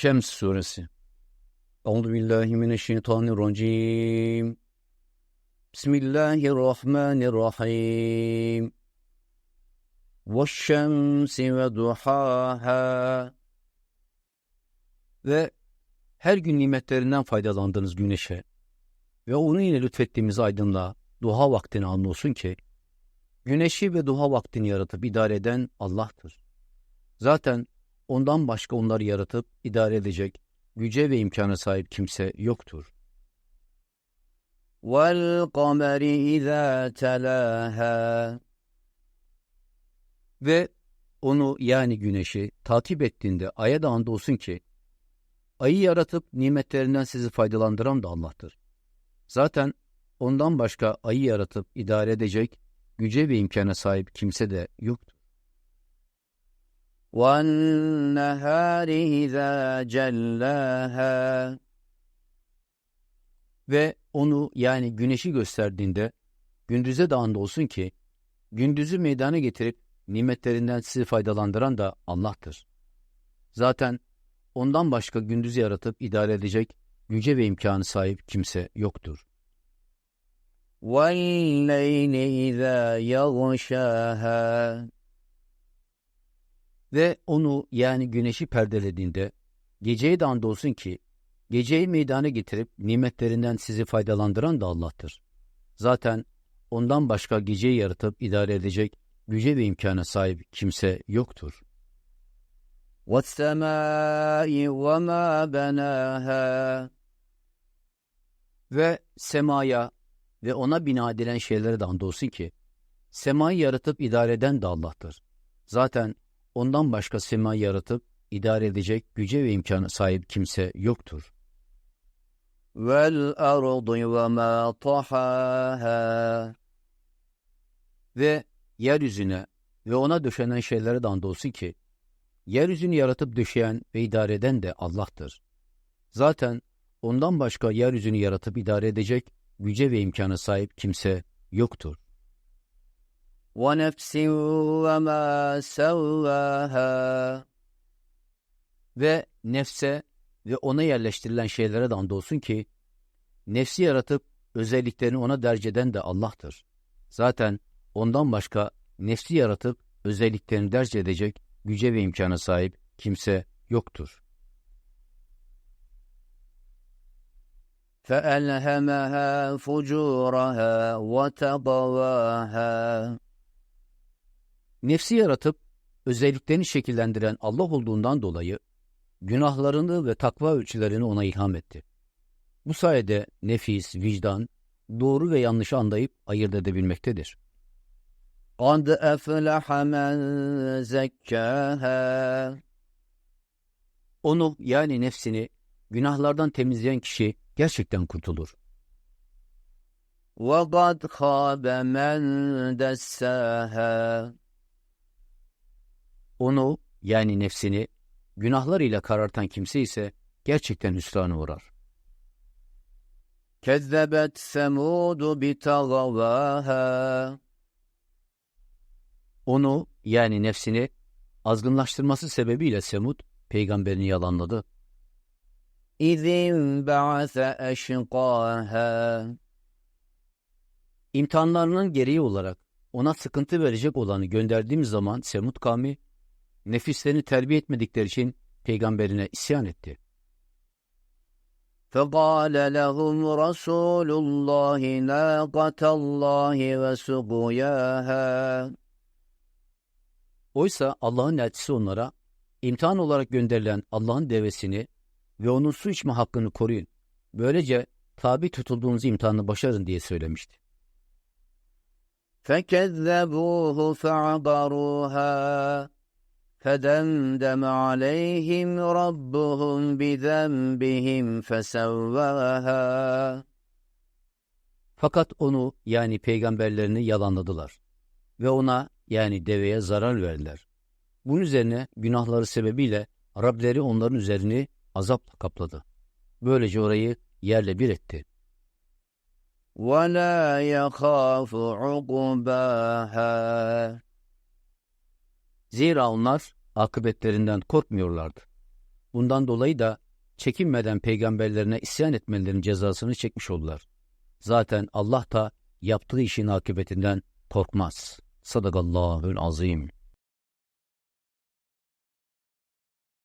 Şems suresi. Euzu billahi mineşşeytanirracim. Bismillahirrahmanirrahim. Veşşemsi ve duhaha. Ve her gün nimetlerinden faydalandığınız güneşe ve onun ile lütfettiğimiz aydınlığa duha vaktini anlıyorsun ki güneşi ve duha vaktini yaratıp idare eden Allah'tır. Zaten ondan başka onları yaratıp idare edecek güce ve imkana sahip kimse yoktur. وَالْقَمَرِ اِذَا تَلَاهَا Ve onu yani güneşi takip ettiğinde aya da andolsun ki ayı yaratıp nimetlerinden sizi faydalandıran da Allah'tır. Zaten ondan başka ayı yaratıp idare edecek güce ve imkana sahip kimse de yoktur. وَالنَّهَارِ اِذَا جَلَّاهَا Ve onu yani güneşi gösterdiğinde gündüze de olsun ki gündüzü meydana getirip nimetlerinden sizi faydalandıran da Allah'tır. Zaten ondan başka gündüzü yaratıp idare edecek güce ve imkanı sahip kimse yoktur. وَاللَّيْلِ اِذَا يَغْشَاهَا ve onu yani güneşi perdelediğinde geceye de andolsun ki geceyi meydana getirip nimetlerinden sizi faydalandıran da Allah'tır. Zaten ondan başka geceyi yaratıp idare edecek güce ve imkana sahip kimse yoktur. وَالسَّمَاءِ وَمَا بَنَاهَا Ve semaya ve ona bina edilen şeylere de andolsun ki, semayı yaratıp idare eden de Allah'tır. Zaten Ondan başka sema yaratıp idare edecek güce ve imkana sahip kimse yoktur. Vel ardı ve ma tahaha ve yeryüzüne ve ona döşenen şeylere de andolsun ki yeryüzünü yaratıp döşeyen ve idare eden de Allah'tır. Zaten ondan başka yeryüzünü yaratıp idare edecek güce ve imkana sahip kimse yoktur. وَنَفْسٍ وَمَا سَوَّاهَا Ve nefse ve ona yerleştirilen şeylere de andolsun ki, nefsi yaratıp özelliklerini ona derceden de Allah'tır. Zaten ondan başka nefsi yaratıp özelliklerini derc edecek güce ve imkana sahip kimse yoktur. فَأَلْهَمَهَا فُجُورَهَا وَتَقْوَاهَا Nefsi yaratıp özelliklerini şekillendiren Allah olduğundan dolayı günahlarını ve takva ölçülerini ona ilham etti. Bu sayede nefis, vicdan, doğru ve yanlışı anlayıp ayırt edebilmektedir. قَدْ أَفْلَحَ مَنْ زَكَّاهَا Onu yani nefsini günahlardan temizleyen kişi gerçekten kurtulur. وَقَدْ خَابَ مَنْ دَسَّاهَا onu yani nefsini günahlar ile karartan kimse ise gerçekten hüsrana uğrar. Kezzebet semudu bitagavaha. Onu yani nefsini azgınlaştırması sebebiyle Semud peygamberini yalanladı. İzin ba'ase eşkâhe. İmtihanlarının gereği olarak ona sıkıntı verecek olanı gönderdiğim zaman Semud kavmi nefislerini terbiye etmedikleri için peygamberine isyan etti. فَقَالَ لَهُمْ رَسُولُ اللّٰهِ نَاقَةَ اللّٰهِ وَسُقُيَاهَا Oysa Allah'ın elçisi onlara imtihan olarak gönderilen Allah'ın devesini ve onun su içme hakkını koruyun. Böylece tabi tutulduğunuz imtihanı başarın diye söylemişti. فَكَذَّبُوهُ فَعَقَرُوهَا فَدَمْدَمَ عَلَيْهِمْ رَبُّهُمْ بِذَنْبِهِمْ فَسَوَّاهَا Fakat onu yani peygamberlerini yalanladılar ve ona yani deveye zarar verdiler. Bunun üzerine günahları sebebiyle Rableri onların üzerini azapla kapladı. Böylece orayı yerle bir etti. وَلَا يَخَافُ عُقُبَاهَا Zira onlar akıbetlerinden korkmuyorlardı. Bundan dolayı da çekinmeden peygamberlerine isyan etmelerinin cezasını çekmiş oldular. Zaten Allah da yaptığı işin akıbetinden korkmaz. Sadakallahül azim.